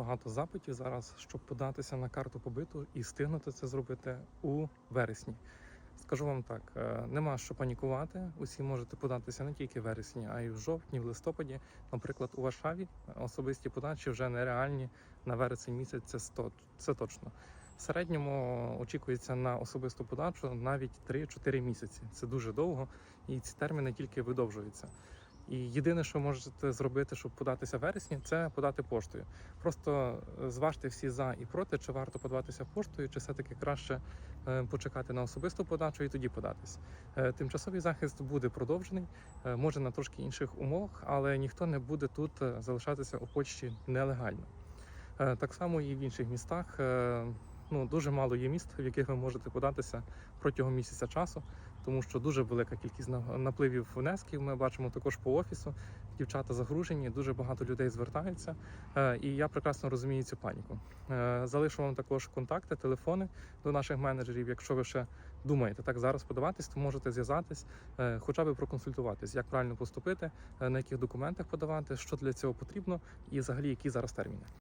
багато запитів зараз, щоб податися на карту побиту і встигнути це зробити у вересні. Скажу вам так: е, нема що панікувати. Усі можете податися не тільки в вересні, а й в жовтні, в листопаді. Наприклад, у Варшаві особисті подачі вже нереальні на вересень місяць. Це 100, це точно. В середньому очікується на особисту подачу навіть 3-4 місяці. Це дуже довго, і ці терміни тільки видовжуються. І єдине, що можете зробити, щоб податися в вересні, це подати поштою. Просто е, зважте всі за і проти, чи варто подаватися поштою, чи все-таки краще е, почекати на особисту подачу і тоді податись. Е, Тимчасовий захист буде продовжений, може на трошки інших умовах, але ніхто не буде тут залишатися у Польщі нелегально. Так само і в інших містах. Ну, дуже мало є міст, в яких ви можете податися протягом місяця часу, тому що дуже велика кількість напливів внесків. Ми бачимо також по офісу. Дівчата загружені, дуже багато людей звертаються, Е, і я прекрасно розумію цю паніку. Е, Залишу вам також контакти, телефони до наших менеджерів. Якщо ви ще думаєте так зараз подаватись, то можете зв'язатись, е, хоча б проконсультуватись, як правильно поступити, на яких документах подавати, що для цього потрібно, і взагалі які зараз терміни.